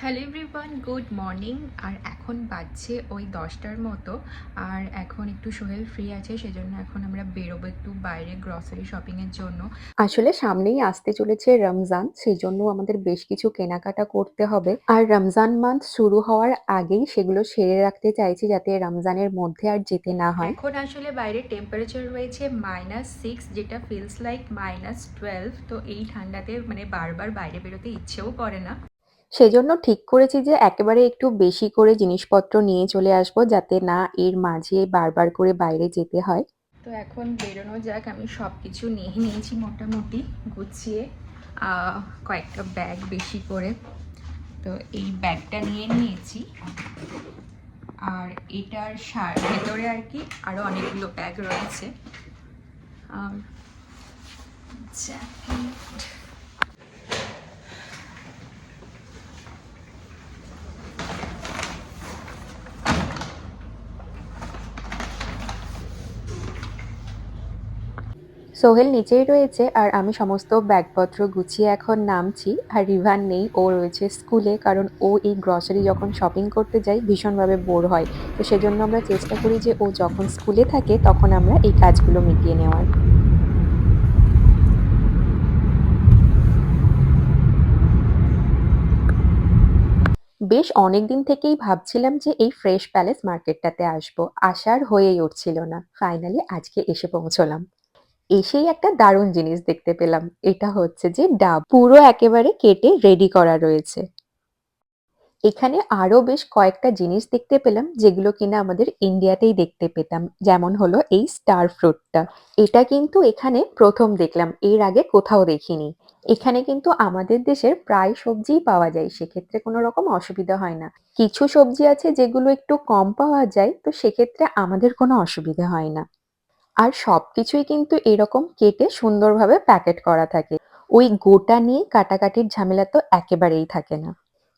Hello everyone good morning আর এখন বাজছে ওই দশটার মতো। আর এখন একটু সোহেল ফ্রি আছে সেজন্য এখন আমরা বেরোবো একটু বাইরে গ্রসারি শপিংয়ের জন্য। আসলে সামনেই আসতে চলেছে রমজান সেই জন্য আমাদের বেশ কিছু কেনাকাটা করতে হবে। আর রমজান মান্থ শুরু হওয়ার আগেই সেগুলো সেরে রাখতে চাইছি যাতে রমজানের মধ্যে আর যেতে না হয়। এখন আসলে বাইরে টেম্পারেচার রয়েছে মাইনাস সিক্স যেটা ফিলস লাইক মাইনাস টুয়েলভ তো এই ঠান্ডাতে মানে বারবার বাইরে বেরোতে ইচ্ছেও করে না। সেজন্য ঠিক করেছি যে একেবারে একটু বেশি করে জিনিসপত্র নিয়ে চলে আসব যাতে না এর মাঝে বারবার করে বাইরে যেতে হয়। তো এখন বেরোনো যাক, আমি সব কিছু নিয়ে নিয়েছি মোটামুটি গুছিয়ে কয়েকটা ব্যাগ বেশি করে। তো এই ব্যাগটা নিয়ে নিয়েছি। আর এটার ভেতরে আর কি আরও অনেকগুলো ব্যাগ রয়েছে। জ্যাকেট। সোহেল নিচেই রয়েছে আর আমি সমস্ত ব্যাগপত্র গুছিয়ে এখন নামছি আর রিভান নেই, ও রয়েছে স্কুলে কারণ ও এই গ্রসারি যখন শপিং করতে যায় ভীষণভাবে বোর হয়। তো সেজন্য আমরা চেষ্টা করি যে ও যখন স্কুলে থাকে তখন আমরা এই কাজগুলো মিটিয়ে নেওয়ার। বেশ অনেক দিন থেকেই ভাবছিলাম যে এই ফ্রেশ প্যালেস মার্কেটটাতে আসব। আসার হয়েই উঠছিল না। ফাইনালি আজকে এসে পৌঁছলাম। এসেই একটা দারুণ জিনিস দেখতে পেলাম। এটা হচ্ছে যে ডাব। পুরো একেবারে কেটে রেডি করা রয়েছে। এখানে আরও বেশ কয়েকটা জিনিস দেখতে পেলাম, যেগুলো কিনা আমাদের ইন্ডিয়াতেই দেখতে পেতাম। যেমন হলো এই স্টার ফ্রুটটা এটা কিন্তু এখানে প্রথম দেখলাম, এর আগে কোথাও দেখিনি। এখানে কিন্তু আমাদের দেশের প্রায় সবজিই পাওয়া যায়, সেক্ষেত্রে কোনো রকম অসুবিধা হয় না। কিছু সবজি আছে যেগুলো একটু কম পাওয়া যায়, তো সেক্ষেত্রে আমাদের কোনো অসুবিধা হয় না। আর সব কিছুই কিন্তু এরকম কেটে সুন্দরভাবে প্যাকেট করা থাকে। ওই গোটা নিয়ে কাটাকাটির ঝামেলা তো একেবারেই থাকে না।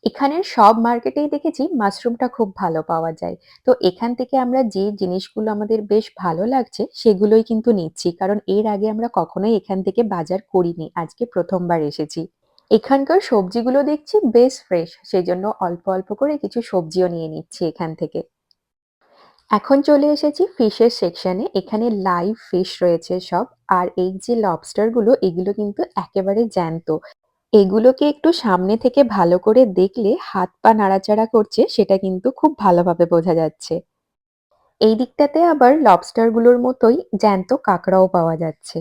এখানের সব মার্কেটেই দেখেছি মাশরুমটা খুব ভালো পাওয়া যায়। তো এখান থেকে আমরা যে জিনিসগুলো আমাদের বেশ ভালো লাগছে সেগুলোই কিন্তু নিচ্ছি, কারণ এর আগে আমরা কখনোই এখান থেকে বাজার করিনি, আজকে প্রথমবার এসেছি। এখানকার সবজিগুলো দেখছি বেশ ফ্রেশ সেজন্য অল্প অল্প করে কিছু সবজিও নিয়ে নিচ্ছি এখান থেকে। এখন চলে এসেছি ফিশের সেকশনে এখানে লাইভ ফিশ রয়েছে সব। আর এই যে লবস্টারগুলো এগুলো কিন্তু একেবারে জ্যান্ত। এগুলোকে একটু সামনে থেকে ভালো করে দেখলে হাত পা নাড়াচাড়া করছে, সেটা কিন্তু খুব ভালোভাবে বোঝা যাচ্ছে। এই দিকটাতে আবার লবস্টারগুলোর মতোই জ্যান্ত কাঁকড়াও পাওয়া যাচ্ছে।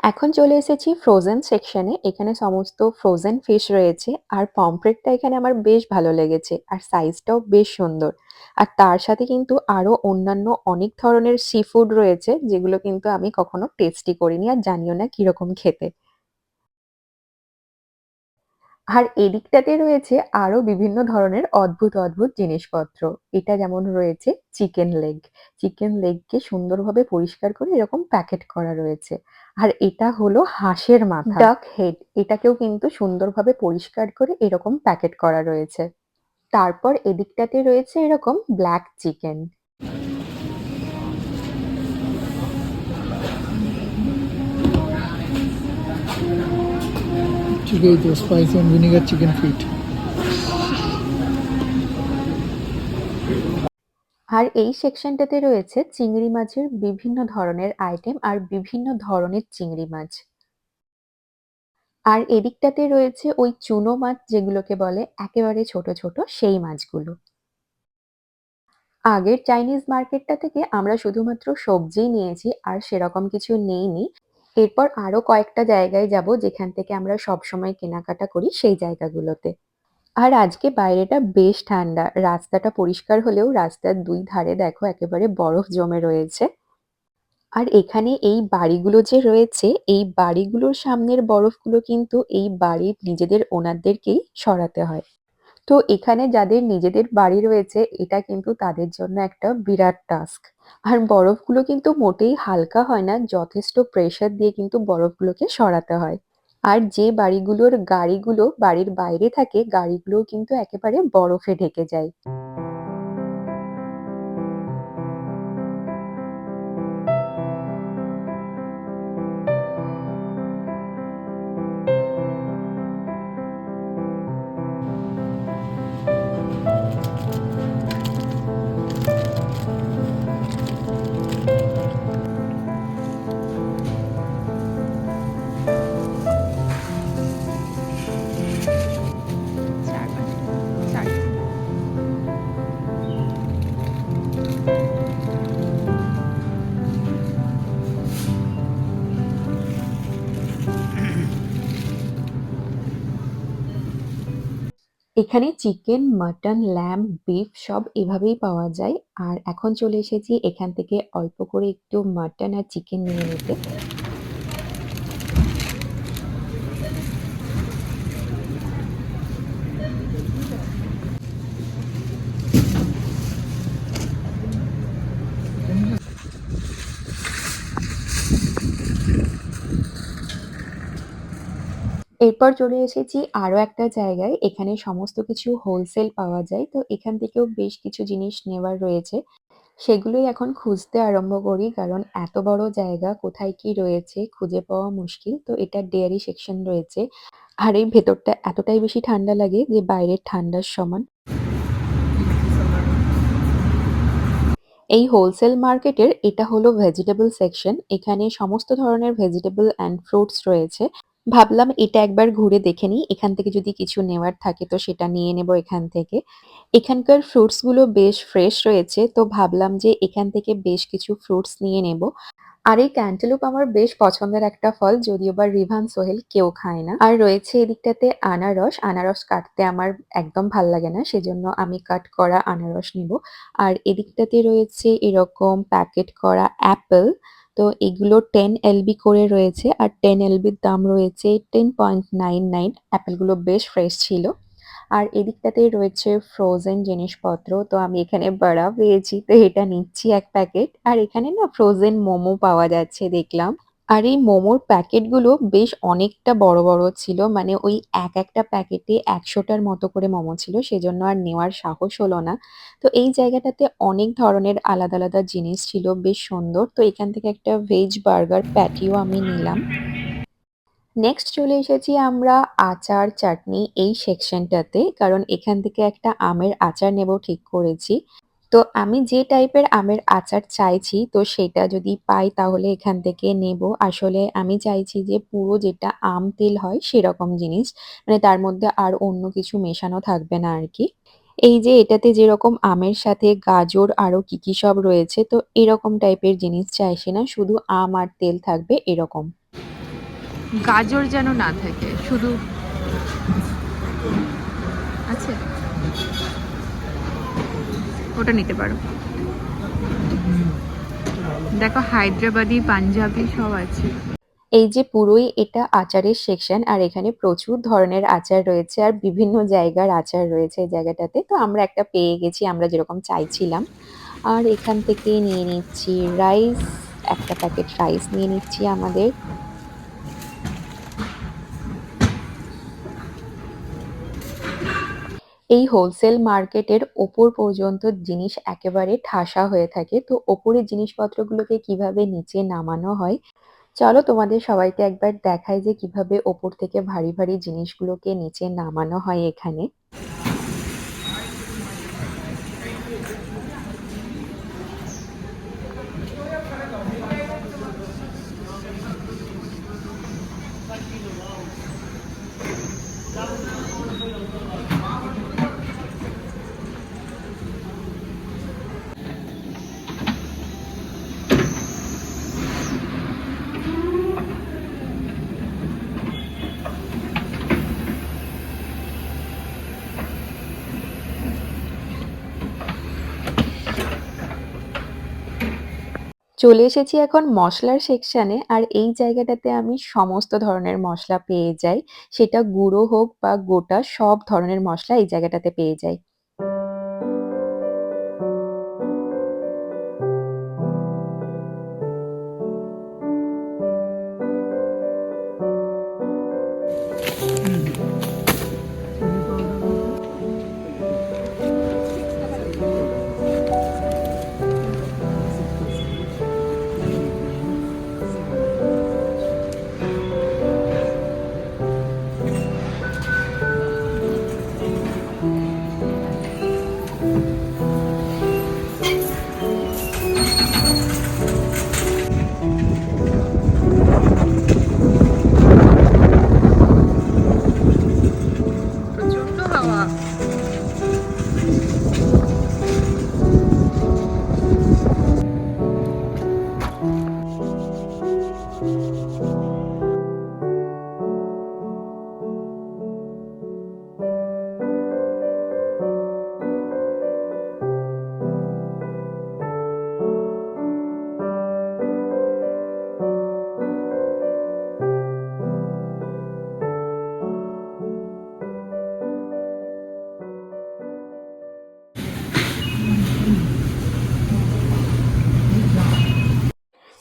এখন চলে এসেছি ফ্রোজেন সেকশনে এখানে সমস্ত ফ্রোজেন ফিশ রয়েছে আর পমফ্রেটটা এখানে আমার বেশ ভালো লেগেছে আর সাইজটাও বেশ সুন্দর। আর তার সাথে কিন্তু আরও অন্যান্য অনেক ধরনের সি ফুড রয়েছে যেগুলো কিন্তু আমি কখনো টেস্টি করিনি আর জানিও না কীরকম খেতে। আর এদিকটাতে রয়েছে আরও বিভিন্ন ধরনের অদ্ভুত অদ্ভুত জিনিসপত্র। এটা যেমন রয়েছে চিকেন লেগ। চিকেন লেগকে সুন্দরভাবে পরিষ্কার করে এরকম প্যাকেট করা রয়েছে। আর এটা হলো হাঁসের মাথা। ডাক হেড এটাকেও কিন্তু সুন্দরভাবে পরিষ্কার করে এরকম প্যাকেট করা রয়েছে। তারপর এদিকটাতে রয়েছে এরকম ব্ল্যাক চিকেন ঠিক এই তো স্পাইসি অ্যান্ড ভিনেগার চিকেন ফিট আর এই সেকশনটাতে রয়েছে চিংড়ি মাছের বিভিন্ন ধরনের আইটেম আর বিভিন্ন ধরনের চিংড়ি মাছ। আর এদিকটাতে রয়েছে ওই চুনো মাছ যেগুলোকে বলে একেবারে ছোট ছোট, সেই মাছগুলো। আগের চাইনিজ মার্কেটটা থেকে আমরা শুধুমাত্র সবজিই নিয়েছি আর সেরকম কিছু নেইনি। এরপর আরও কয়েকটা জায়গায় যাব যেখান থেকে আমরা সবসময় কেনাকাটা করি সেই জায়গাগুলোতে। আর আজকে বাইরেটা বেশ ঠান্ডা, রাস্তাটা পরিষ্কার হলেও রাস্তার দুই ধারে দেখো একেবারে বরফ জমে রয়েছে। আর এখানে এই বাড়িগুলো যে রয়েছে, এই বাড়িগুলোর সামনের বরফগুলো কিন্তু এই বাড়ির নিজেদের ওনারদেরকেই সরাতে হয়। তো এখানে যাদের নিজেদের বাড়ি রয়েছে, এটা কিন্তু তাদের জন্য একটা বিরাট টাস্ক। আর বরফগুলো কিন্তু মোটেই হালকা হয় না, যথেষ্ট প্রেশার দিয়ে কিন্তু বরফগুলোকে সরাতে হয়। আর যে বাড়িগুলোর গাড়িগুলো বাড়ির বাইরে থাকে গাড়িগুলো কিন্তু একেবারে বরফে ঢেকে যায়। এখানে চিকেন, মাটন, ল্যাম্ব, বিফ সব এভাবেই পাওয়া যায়। আর এখন চলে এসেছি এখান থেকে অল্প করে একটু মাটন আর চিকেন নিয়ে নিতে। এরপর চলে এসেছি আরও একটা জায়গায়। এখানে সমস্ত কিছু হোলসেল পাওয়া যায়। তো এখান থেকেও বেশ কিছু জিনিস নেওয়ার রয়েছে। সেগুলোই এখন খুঁজতে আরম্ভ করি। কারণ এত বড় জায়গা কোথায় কি রয়েছে খুঁজে পাওয়া মুশকিল। তো এটা ডেয়ারি সেকশন রয়েছে। আর এই ভেতরটা এতটাই বেশি ঠান্ডা লাগে যে বাইরের ঠান্ডার সমান। এই হোলসেল মার্কেটের এটা হলো ভেজিটেবল সেকশন। এখানে সমস্ত ধরনের ভেজিটেবল অ্যান্ড ফ্রুটস রয়েছে। ভাবলাম এটা একবার ঘুরে দেখে নিই। এখান থেকে যদি কিছু নেওয়ার থাকে তো সেটা নিয়ে নেব এখান থেকে। এখানকার ফ্রুটসগুলো বেশ ফ্রেশ রয়েছে। তো ভাবলাম যে এখান থেকে বেশ কিছু ফ্রুটস নিয়ে নেব। আর এই ক্যান্টালুপ আমার বেশ পছন্দের একটা ফল, যদিও বা রিভান সোহেল কেউ খায় না। আর রয়েছে এদিকটাতে আনারস। আনারস কাটতে আমার একদম ভালো লাগে না। সেজন্য আমি কাট করা আনারস নিব। আর এদিকটাতে রয়েছে এরকম প্যাকেট করা অ্যাপেল। তো এগুলো টেন এলবি করে রয়েছে। আর টেন এলবির দাম রয়েছে 10.99 অ্যাপেলগুলো বেশ ফ্রেশ ছিল। আর এদিকটাতে রয়েছে ফ্রোজেন জিনিসপত্র। তো আমি এখানে বড়া পেয়েছি, তো এটা নিচ্ছি এক প্যাকেট। আর এখানে না ফ্রোজেন মোমো পাওয়া যাচ্ছে, দেখলাম। আর এই মোমোর প্যাকেটগুলো বেশ অনেকটা বড়, বড় ছিল। মানে ওই এক একটা প্যাকেটে একশোটার মতো করে মোমো ছিল। সেজন্য আর নেওয়ার সাহস হলো না। তো এই জায়গাটাতে অনেক ধরনের আলাদা, আলাদা জিনিস ছিল বেশ সুন্দর। তো এখান থেকে একটা ভেজ বার্গার প্যাটিও আমি নিলাম। নেক্সট চলে এসেছি আমরা আচার, চাটনি এই সেকশনটাতে। কারণ এখান থেকে একটা আমের আচার নেব ঠিক করেছি। তো আমি যে টাইপের আমের আচার চাইছি তো সেটা যদি পাই তাহলে এখান থেকে নেব। আসলে আমি চাইছি যে পুরো যেটা আম তেল হয় সেরকম জিনিস। মানে তার মধ্যে আর অন্য কিছু মেশানো থাকবে না আর কি এই যে এটাতে যেরকম আমের সাথে গাজর আরও কি, কি সব রয়েছে তো এরকম টাইপের জিনিস চাইছি না। শুধু আম আর তেল থাকবে এরকম। গাজর যেন না থাকে শুধু আছে ওটা নিতে পারো দেখো হায়দ্রাবাদি পাঞ্জাবি সব আছে এই যে পুরোই এটা আচারের সেকশন আর এখানে প্রচুর ধরনের আচার রয়েছে আর বিভিন্ন জায়গার আচার রয়েছে এই জায়গাটাতে। তো আমরা একটা পেয়ে গেছি আমরা যেরকম চাইছিলাম। আর এখান থেকে নিয়ে নিচ্ছি রাইস, একটা প্যাকেট রাইস নিয়ে নিচ্ছি আমাদের। এই হোলসেল মার্কেটের ওপর পর্যন্ত জিনিস একেবারে ঠাসা হয়ে থাকে। তো ওপরের জিনিসপত্রগুলোকে কীভাবে নিচে নামানো হয় চলো তোমাদের সবাইকে একবার দেখাই যে কীভাবে ওপর থেকে ভারী, ভারী জিনিসগুলোকে নিচে নামানো হয় এখানে। চলে এসেছি এখন মশলার সেকশানে আর এই জায়গাটাতে আমি সমস্ত ধরনের মশলা পেয়ে যাই। সেটা গুঁড়ো হোক বা গোটা সব ধরনের মশলা এই জায়গাটাতে পেয়ে যাই। 干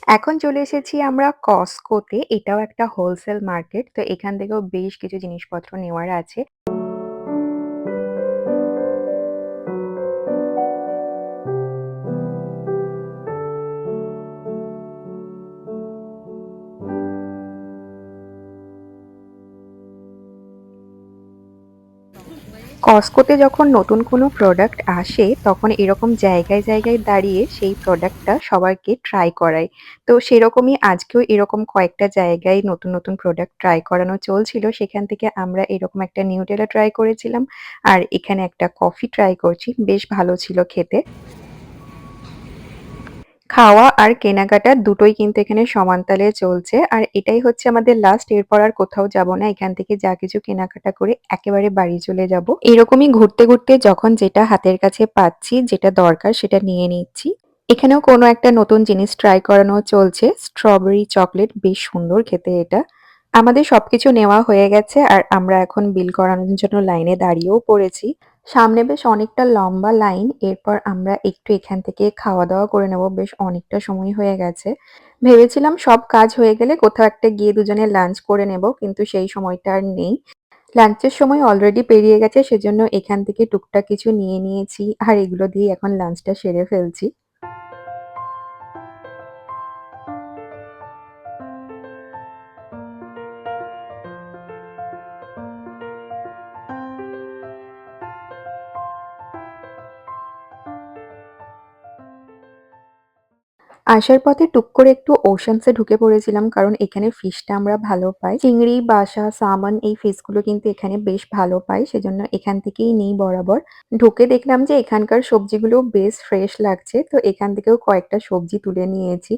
এখন চলে এসেছি আমরা কস্কোতে এটাও একটা হোলসেল মার্কেট তো এখান থেকেও বেশ কিছু জিনিসপত্র নেওয়ার আছে। কস্কোতে যখন নতুন কোনো প্রোডাক্ট আসে, তখন এরকম জায়গায় জায়গায় দাঁড়িয়ে সেই প্রোডাক্টটা সবাইকে ট্রাই করায়। তো সেরকমই আজকেও এরকম কয়েকটা জায়গায় নতুন নতুন প্রোডাক্ট ট্রাই করানো চলছিল। সেখান থেকে আমরা এরকম একটা নিউটেলা ট্রাই করেছিলাম। আর এখানে একটা কফি ট্রাই করছি। বেশ ভালো ছিল খেতে। খাওয়া আর কেনাকাটা দুটোই কিন্তু এখানে সমানতালে চলছে। আর এটাই হচ্ছে আমাদের লাস্ট এরপর আর কোথাও যাব না। এখান থেকে যা কিছু কেনাকাটা করে একেবারে বাড়ি চলে যাব। এরকমই ঘুরতে ঘুরতে যখন যেটা হাতের কাছে পাচ্ছি, যেটা দরকার সেটা নিয়ে নিচ্ছি। এখানেও কোনো একটা নতুন জিনিস ট্রাই করানো চলছে। স্ট্রবেরি চকলেট বেশ সুন্দর খেতে এটা। আমাদের সবকিছু নেওয়া হয়ে গেছে আর আমরা এখন বিল করানোর জন্য লাইনে দাঁড়িয়েও পড়েছি। সামনে বেশ অনেকটা লম্বা লাইন, এরপর আমরা একটু এখান থেকে খাওয়া দাওয়া করে নেব। বেশ অনেকটা সময় হয়ে গেছে। ভেবেছিলাম সব কাজ হয়ে গেলে কোথাও একটা গিয়ে দুজনে লাঞ্চ করে নেব, কিন্তু সেই সময়টা আর নেই। লাঞ্চের সময় অলরেডি পেরিয়ে গেছে, সেজন্য এখান থেকে টুকটাক কিছু নিয়ে নিয়েছি, আর এগুলো দিয়ে এখন লাঞ্চটা সেরে ফেলছি। আসার পথে টুক করে একটু ওশানসে ঢুকে পড়েছিলাম কারণ এখানে ফিশটা আমরা ভালো পাই। চিংড়ি বাসা সামন এই ফিশগুলো কিন্তু এখানে বেশ ভালো পাই সেজন্য এখান থেকেই নেই বরাবর। ঢুকে দেখলাম যে এখানকার সবজিগুলো বেশ ফ্রেশ লাগছে তো এখান থেকেও কয়েকটা সবজি তুলে নিয়েছি।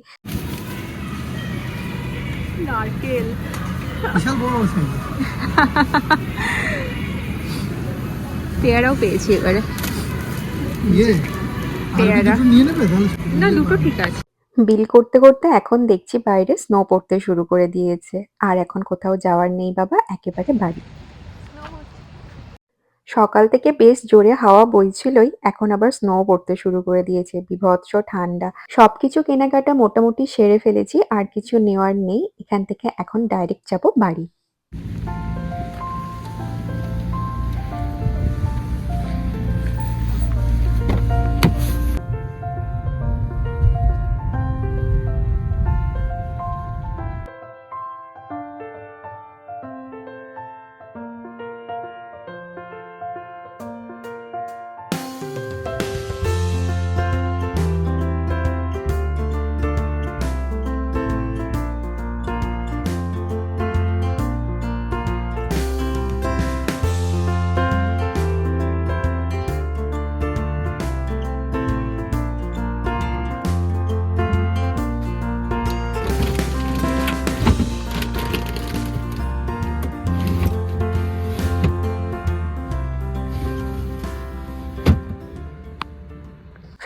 নারকেল। বিশাল বড় পেয়ারাও পেয়েছি এবারে। ইয়ে পেয়ারা। না দুটো ঠিক আছে। বিল করতে করতে এখন দেখছি বাইরে স্নো পড়তে শুরু করে দিয়েছে। আর এখন কোথাও যাওয়ার নেই বাবা, একেবারে বাড়ি। সকাল থেকে বেশ জোরে হাওয়া বইছিলই, এখন আবার স্নো পড়তে শুরু করে দিয়েছে, বিভৎস ঠান্ডা। সবকিছু কেনাকাটা মোটামুটি সেরে ফেলেছি, আর কিছু নেওয়ার নেই, এখান থেকে এখন ডাইরেক্ট যাব বাড়ি।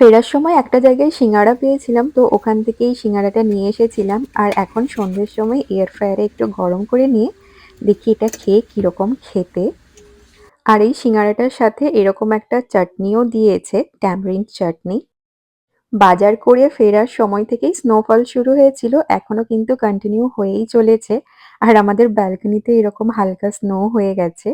ফেরার সময় একটা জায়গায় সিঙ্গাড়া পেয়েছিলাম, তো ওখান থেকেই সিঙ্গাড়াটা নিয়ে এসেছিলাম। আর এখন সন্ধ্যের সময় এয়ার ফ্রায়ারে একটু গরম করে নিয়ে দেখি এটা খেয়ে কীরকম খেতে। আর এই সিঙ্গাড়াটার সাথে এরকম একটা চাটনিও দিয়েছে ট্যামরিন চাটনি। বাজার করে ফেরার সময় থেকেই স্নোফল শুরু হয়েছিল এখনও কিন্তু কন্টিনিউ হয়েই চলেছে। আর আমাদের ব্যালকনিতে এরকম হালকা স্নো হয়ে গেছে।